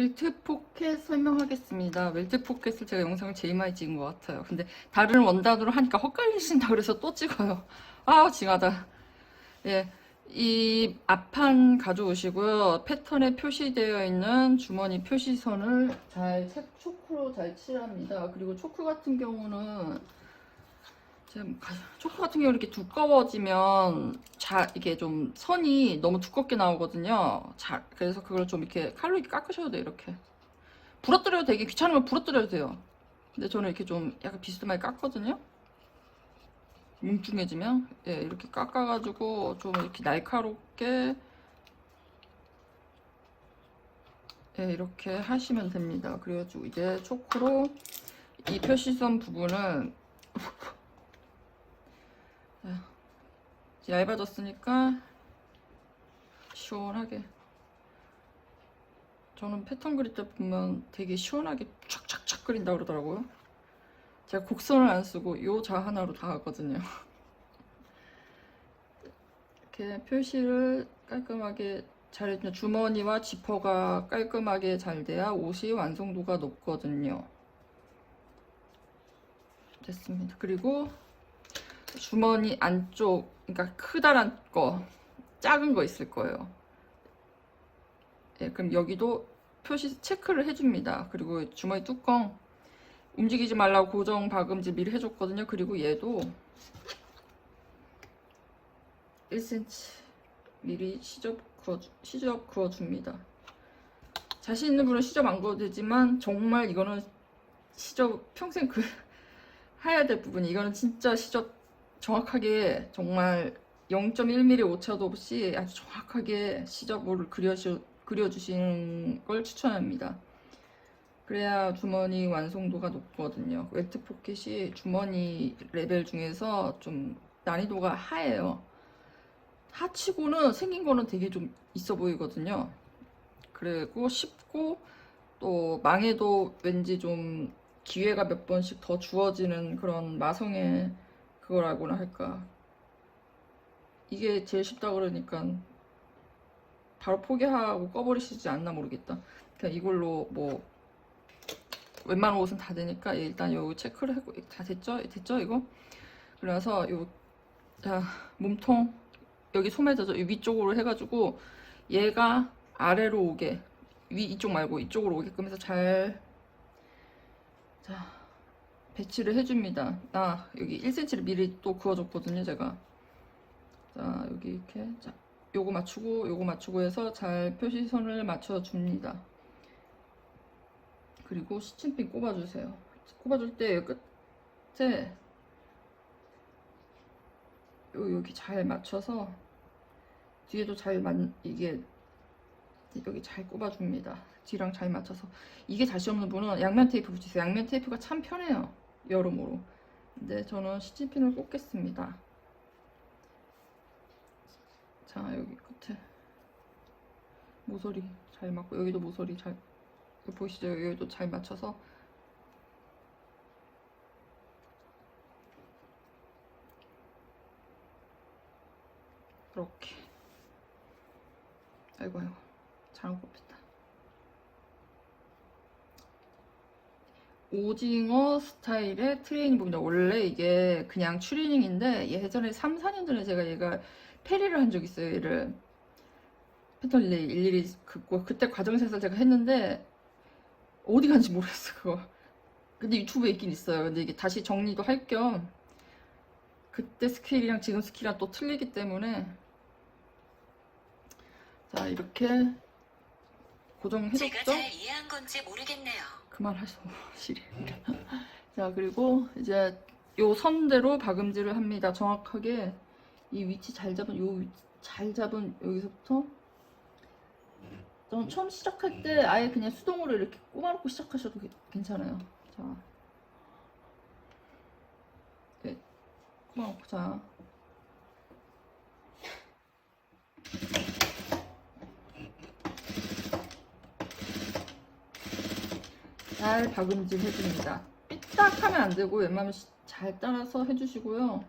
웰트 포켓 설명하겠습니다. 웰트 포켓을 제가 영상을 제일 많이 찍은 것 같아요. 근데 다른 원단으로 하니까 헛갈리신다 그래서 또 찍어요. 아, 징하다. 예. 이 앞판 가져오시고요. 패턴에 표시되어 있는 주머니 표시선을 잘 체- 초크로 잘 칠합니다. 그리고 초크 같은 경우는 지금 가- 초크 같은 경우 이렇게 두꺼워지면 자 이게 좀 선이 너무 두껍게 나오거든요. 자 그래서 그걸 좀 이렇게 칼로 이렇게 깎으셔도 돼요. 이렇게 부러뜨려도 되게 귀찮으면 부러뜨려도 돼요. 근데 저는 이렇게 좀 약간 비스듬하게 깎거든요. 뭉뚱해지면 예 이렇게 깎아가지고 좀 이렇게 날카롭게 예 이렇게 하시면 됩니다. 그래가지고 이제 초크로 이 표시선 부분을 얇아졌으니까 시원하게. 저는 패턴 그릴 때 보면 되게 시원하게 촥촥촥 그린다 그러더라고요. 제가 곡선을 안 쓰고 요 자 하나로 다 하거든요. 이렇게 표시를 깔끔하게 잘 해주면 주머니와 지퍼가 깔끔하게 잘 돼야 옷이 완성도가 높거든요. 됐습니다. 그리고 주머니 안쪽, 그러니까 크다란 거, 작은 거 있을 거예요. 예, 그럼 여기도 표시 체크를 해줍니다. 그리고 주머니 뚜껑 움직이지 말라고 고정 박음질 미리 해줬거든요. 그리고 얘도 1cm 미리 시접 그어 시접 그어줍니다. 자신 있는 분은 시접 안 그어도 되지만 정말 이거는 시접 평생 그 해야 될 부분이 이거는 진짜 시접 정확하게 정말 0.1mm 오차도 없이 아주 정확하게 시접을 그려주, 그려주시는 걸 추천합니다. 그래야 주머니 완성도가 높거든요. 웰트 포켓이 주머니 레벨 중에서 좀 난이도가 하예요. 하치고는 생긴 거는 되게 좀 있어 보이거든요. 그리고 쉽고 또 망해도 왠지 좀 기회가 몇 번씩 더 주어지는 그런 마성의 그거라고나 할까. 이게 제일 쉽다 그러니까 바로 포기하고 꺼버리시지 않나 모르겠다. 그냥 이걸로 뭐 웬만한 옷은 다 되니까 일단 요 체크를 하고 다 됐죠? 됐죠 이거? 그래서 요 자, 몸통 여기 소매져죠? 이 위쪽으로 해가지고 얘가 아래로 오게 위 이쪽 말고 이쪽으로 오게끔 해서 잘 자. 배치를 해줍니다. 아 여기 1cm를 미리 또 그어줬거든요 제가. 자 여기 이렇게 자 요거 맞추고 요거 맞추고 해서 잘 표시선을 맞춰줍니다. 그리고 시침핀 꼽아주세요. 꼽아줄 때 끝에 요 여기 잘 맞춰서 뒤에도 잘 맞, 이게 여기 잘 꼽아줍니다. 뒤랑 잘 맞춰서 이게 자신 없는 분은 양면 테이프 붙이세요. 양면 테이프가 참 편해요. 여러모로. 근데 저는 시침핀을 꽂겠습니다. 자 여기 끝에 모서리 잘 맞고 여기도 모서리 잘 보이시죠? 여기도 잘 맞춰서 이렇게 아이고 아이고 잘못 꼽혔다 오징어 스타일의 트레이닝복입니다. 원래 이게 그냥 추리닝인데 예전에 3, 4년 전에 제가 얘가 페리를 한 적 있어요. 얘를 패턴 일일이 긋고 그때 과정에서 제가 했는데 어디 간지 모르겠어 그거. 근데 유튜브에 있긴 있어요. 근데 이게 다시 정리도 할 겸 그때 스케일이랑 지금 스케일이랑 또 틀리기 때문에 자 이렇게 제가 고정해줬죠? 잘 이해한 건지 모르겠네요. 그만하셔 시리. 자 그리고 이제 요 선대로 박음질을 합니다. 정확하게 이 위치 잘 잡은 요 위치 잘 잡은 여기서부터 전 처음 시작할 때 아예 그냥 수동으로 이렇게 꼽아놓고 시작하셔도 게- 괜찮아요. 자. 네, 꼽아놓고 자 잘 박음질 해줍니다. 삐딱하면 안 되고 웬만하면 잘 따라서 해주시고요.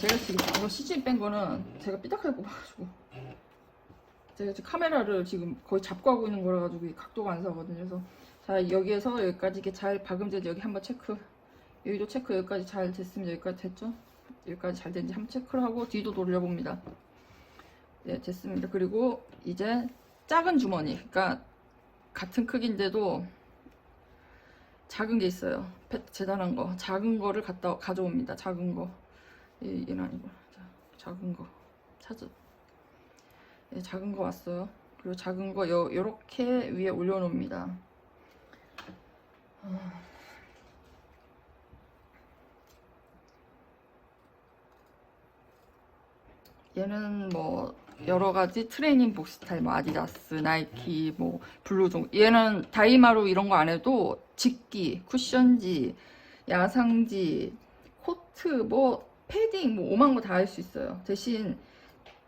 제가 지금 이거 시즌 뺀 거는 제가 삐딱하게 꼽아가지고 제가 지금 카메라를 지금 거의 잡고 하고 있는 거라 가지고 각도가 안 서거든요. 그래서 자 여기에서 여기까지 이렇게 잘 박음질 여기 한번 체크 여기도 체크 여기까지 잘 됐으면 여기까지 됐죠? 여기까지 잘 됐는지 한번 체크를 하고 뒤도 돌려봅니다. 네 됐습니다. 그리고 이제 작은 주머니 그러니까 같은 크기인데도 작은 게 있어요. 페- 재단한 거 작은 거를 갖다 가져옵니다. 작은 거 이- 얘는 아니고 자, 작은 거 찾아 예, 작은 거 왔어요. 그리고 작은 거 요, 요렇게 위에 올려놓습니다. 얘는 뭐 여러 가지 트레이닝복 스타일, 뭐 아디다스, 나이키, 뭐 블루종. 얘는 다이마루 이런 거 안 해도 직기, 쿠션지, 야상지, 코트, 뭐 패딩, 뭐 오만 거 다 할 수 있어요. 대신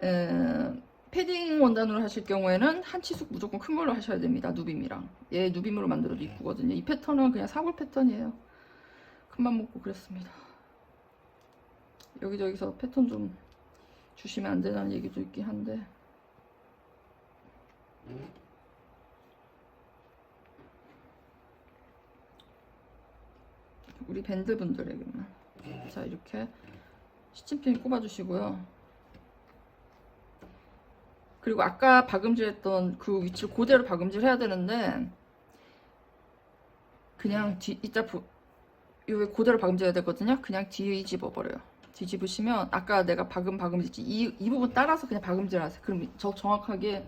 에, 패딩 원단으로 하실 경우에는 한 치수 무조건 큰 걸로 하셔야 됩니다. 누빔이랑. 얘 누빔으로 만들어도 이쁘거든요. 이 패턴은 그냥 사골 패턴이에요. 큰맘 먹고 그랬습니다. 여기저기서 패턴 좀 주시면 안 되는 얘기도 있긴 한데. 우리 밴드 분들에게만. 자, 이렇게 시침핀 꼽아주시고요. 그리고 아까 박음질했던 그 위치를 그대로 박음질 해야 되는데 그냥 뒤 이따 보, 요 그대로 박음질해야 되거든요. 그냥 뒤집어 버려요. 뒤집으시면 아까 내가 박음 박음질지 이, 이 부분 따라서 그냥 박음질 하세요. 그럼 저 정확하게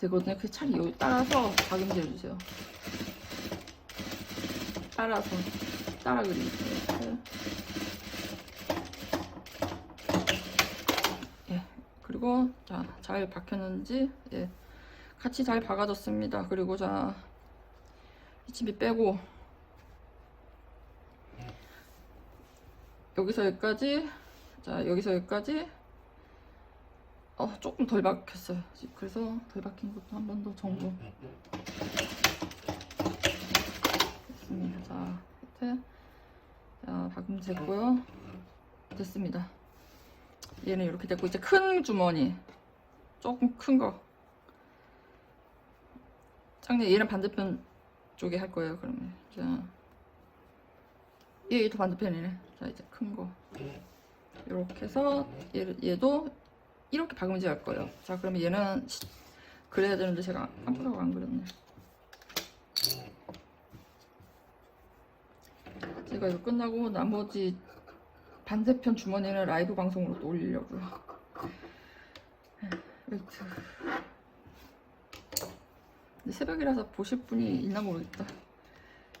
되거든요. 그 차라리 여기 따라서 박음질 해주세요. 따라서 따라 그리세요. 예. 그리고 자 잘 박혔는지 예 같이 잘 박아졌습니다. 그리고 자 이치비 빼고 여기서 여기까지 자 여기서 여기까지 어 조금 덜 박혔어요. 그래서 덜 박힌 것도 한 번 더 정도 됐습니다. 자 끝에 자 박음 됐고요. 됐습니다. 얘는 이렇게 됐고 이제 큰 주머니 조금 큰 거. 짱네 얘는 반대편 쪽에 할 거예요. 그러면 자 얘도 반대편이네. 자 이제 큰 거. 이렇게 해서 얘, 얘도 이렇게 박음질 할 거예요. 자 그러면 얘는 시- 그래야 되는데 제가 깜빡하고 안 그렸네. 제가 이거 끝나고 나머지 반대편 주머니는 라이브 방송으로 또 올리려고요. 웨이트. 근데 새벽이라서 보실 분이 있나 모르겠다.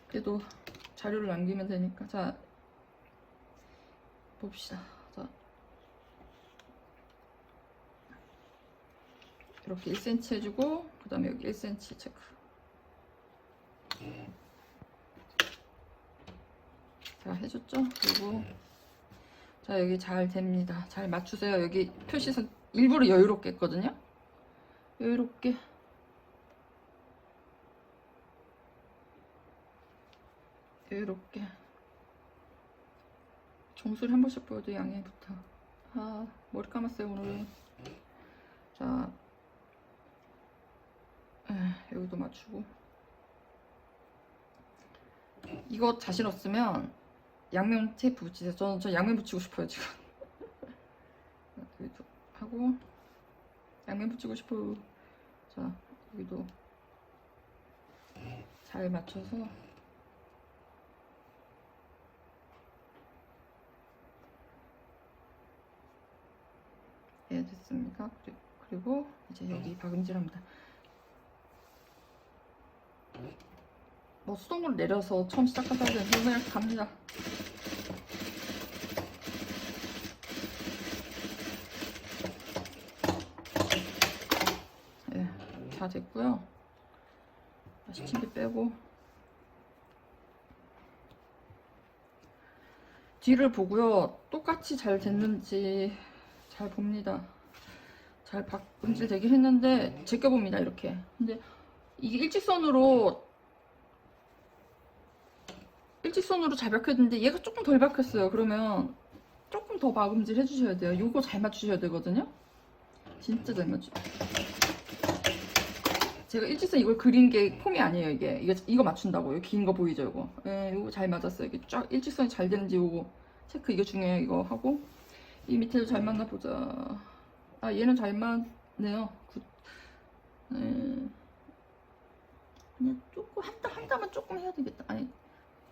그래도 자료를 남기면 되니까. 자, 봅시다. 자. 이렇게 1cm 해주고, 그 다음에 여기 1cm 체크. 자, 해줬죠? 그리고, 자, 여기 잘 됩니다. 잘 맞추세요. 여기 표시선 일부러 여유롭게 했거든요? 여유롭게. 여유롭게. 종소리 한 번씩 보여도 양해부터. 아, 머리 감았어요, 오늘은. 자, 에, 여기도 맞추고. 이거 자신 없으면 양면 테이프 붙이세요. 저는 저 양면 붙이고 싶어요, 지금. 여기도 하고, 양면 붙이고 싶어요. 자, 여기도 잘 맞춰서. 예, 됐습니다. 그리- 그리고 이제 여기 박음질합니다. 뭐 수동으로 내려서 처음 시작하다 보면 그냥 갑니다. 예, 다 됐고요. 시침기 빼고 뒤를 보고요. 똑같이 잘 됐는지 잘 봅니다. 잘 박 음질 되긴 했는데 제껴봅니다 이렇게. 근데 이게 일직선으로 일직선으로 잘 박혔는데 얘가 조금 덜 박혔어요. 그러면 조금 더 박음질 해주셔야 돼요. 요거 잘 맞추셔야 되거든요. 진짜 잘 맞추. 제가 일직선 이걸 그린 게 폼이 아니에요 이게 이거, 이거 맞춘다고요 긴 거 보이죠 이거 예 이거 잘 맞았어요 이게 쫙 일직선이 잘 되는지 이거 체크 이게 중요해요 이거 하고 이 밑에도 잘 맞나 보자 아 얘는 잘 맞네요 굿. 네. 그냥 조금 한 땀 한 땀은 조금 해야 되겠다 아니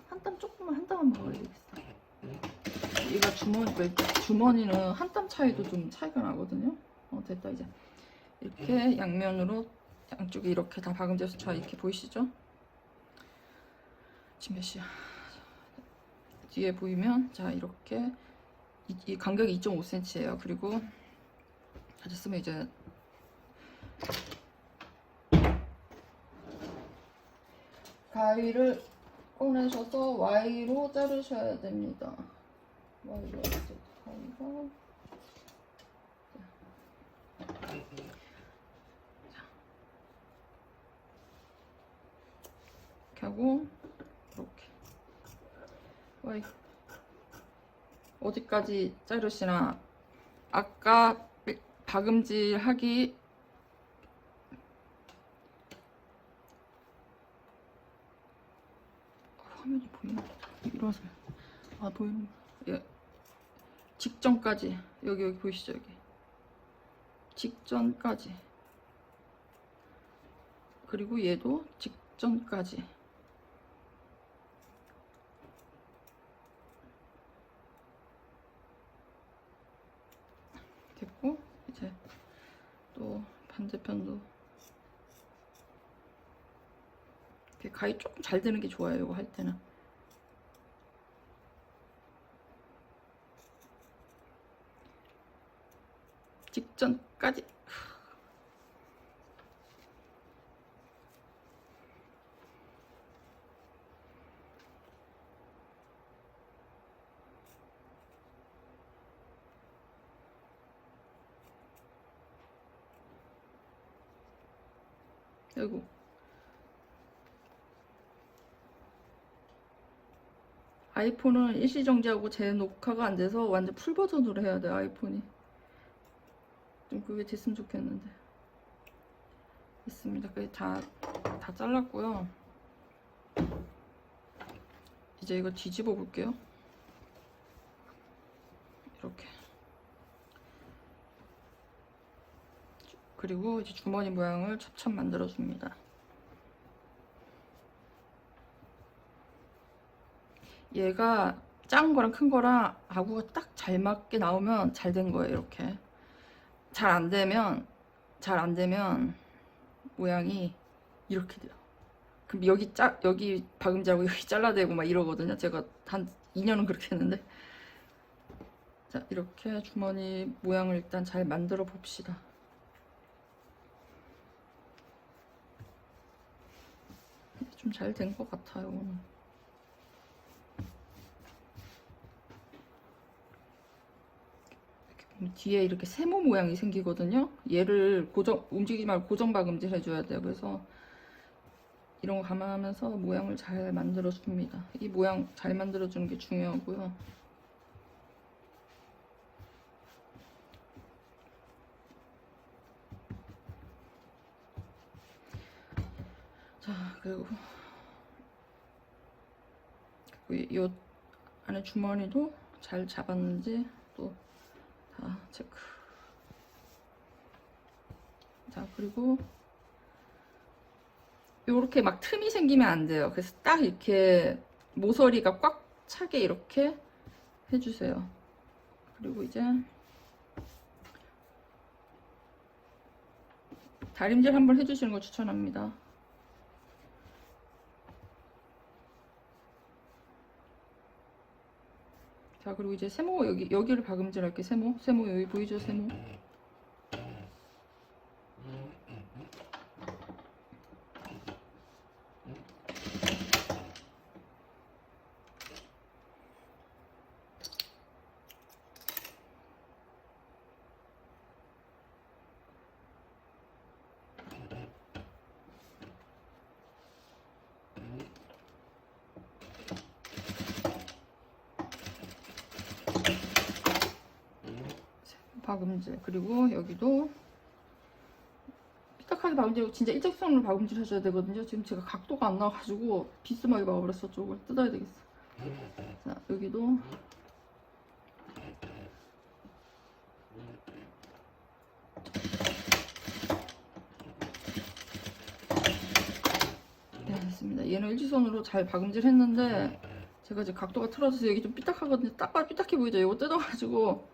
한 땀 조금만 한 땀만 먹어야 되겠어 얘가 주머니 주머니는 한 땀 차이도 좀 차이가 나거든요 어 됐다 이제 이렇게 양면으로 양쪽에 이렇게 다 박음져서 자 이렇게 보이시죠? 지금 몇 시야? 뒤에 보이면 자 이렇게 이, 이 간격이 2.5cm예요. 그리고 다 됐으면 이제 가위를 꺼내셔서 Y로 자르셔야 됩니다. Y로 가위가 이렇게 하고 이렇게 와이 어디까지 자르시나? 아까 박음질 하기 화면이 보이나? 이러서. 아 보이는 예. 직전까지. 여기 여기 보이시죠 여기? 직전까지. 그리고 얘도 직전까지 됐고 이제 또 반대편도. 이렇게 가위 조금 잘 드는 게 좋아요 이거 할 때는. 직전까지 아이고. 아이폰은 일시정지하고 재녹화가 안 돼서 완전 풀 버전으로 해야 돼 아이폰이. 좀 그게 됐으면 좋겠는데. 있습니다. 그게 다, 다 잘랐고요. 이제 이거 뒤집어 볼게요. 이렇게 그리고 이제 주머니 모양을 찹찹 만들어 줍니다 얘가 작은 거랑 큰 거랑 아구가 딱 잘 맞게 나오면 잘 된 거예요 이렇게 잘 안 되면 잘 안 되면 모양이 이렇게 돼요. 그럼 여기 짜 여기 박음질하고 여기 잘라대고 막 이러거든요. 제가 한 2년은 그렇게 했는데 자 이렇게 주머니 모양을 일단 잘 만들어 봅시다. 좀 잘 된 것 같아요. 오늘. 뒤에 이렇게 세모 모양이 생기거든요. 얘를 고정 움직이지 말고 고정 박음질 해줘야 돼요. 그래서 이런 거 감안하면서 모양을 잘 만들어 줍니다. 이 모양 잘 만들어 주는 게 중요하고요. 자 그리고 이 안에 주머니도 잘 잡았는지 또 자, 체크. 자, 그리고 이렇게 막 틈이 생기면 안 돼요. 그래서 딱 이렇게 모서리가 꽉 차게 이렇게 해주세요. 그리고 이제 다림질 한번 해주시는 거 추천합니다. 자 그리고 이제 세모 여기 여기를 박음질 할게 세모. 세모 여기 보이죠 세모 박음질. 그리고 여기도 삐딱하게 박음질 진짜 일직선으로 박음질 하셔야 되거든요. 지금 제가 각도가 안 나와가지고 비스하게 박아버렸어 쪽을 뜯어야 되겠어. 자 여기도. 네 됐습니다. 얘는 일직선으로 잘 박음질 했는데 제가 이제 각도가 틀어져서 여기 좀 삐딱하거든요. 딱 삐딱해 보이죠? 이거 뜯어가지고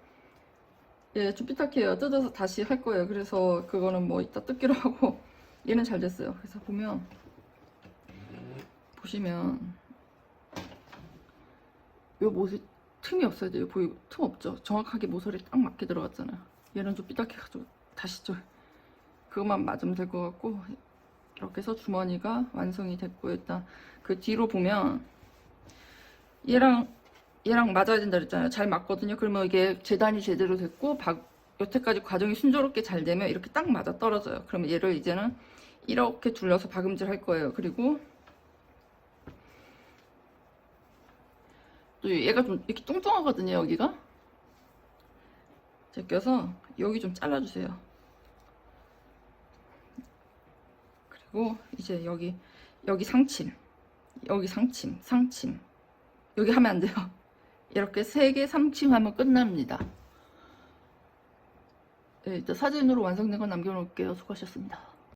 예, 좀 삐딱해요. 뜯어서 다시 할 거예요. 그래서 그거는 뭐 이따 뜯기로 하고 얘는 잘 됐어요. 그래서 보면 보시면 요 모습 틈이 없어야 돼요. 보이고 틈 없죠. 정확하게 모서리 딱 맞게 들어갔잖아요. 얘는 좀 삐딱해가지고 다시 좀 그것만 맞으면 될 것 같고 이렇게 해서 주머니가 완성이 됐고 일단 그 뒤로 보면 얘랑 얘랑 맞아야 된다 그랬잖아요. 잘 맞거든요. 그러면 이게 재단이 제대로 됐고 박, 여태까지 과정이 순조롭게 잘 되면 이렇게 딱 맞아 떨어져요. 그러면 얘를 이제는 이렇게 둘러서 박음질 할 거예요. 그리고 또 얘가 좀 이렇게 뚱뚱하거든요. 여기가 제껴서 여기 좀 잘라주세요. 그리고 이제 여기 여기 상침 여기 상침 상침 여기 하면 안 돼요. 이렇게 세개 삼침하면 끝납니다. 네, 사진으로 완성된 건 남겨놓을게요. 수고하셨습니다.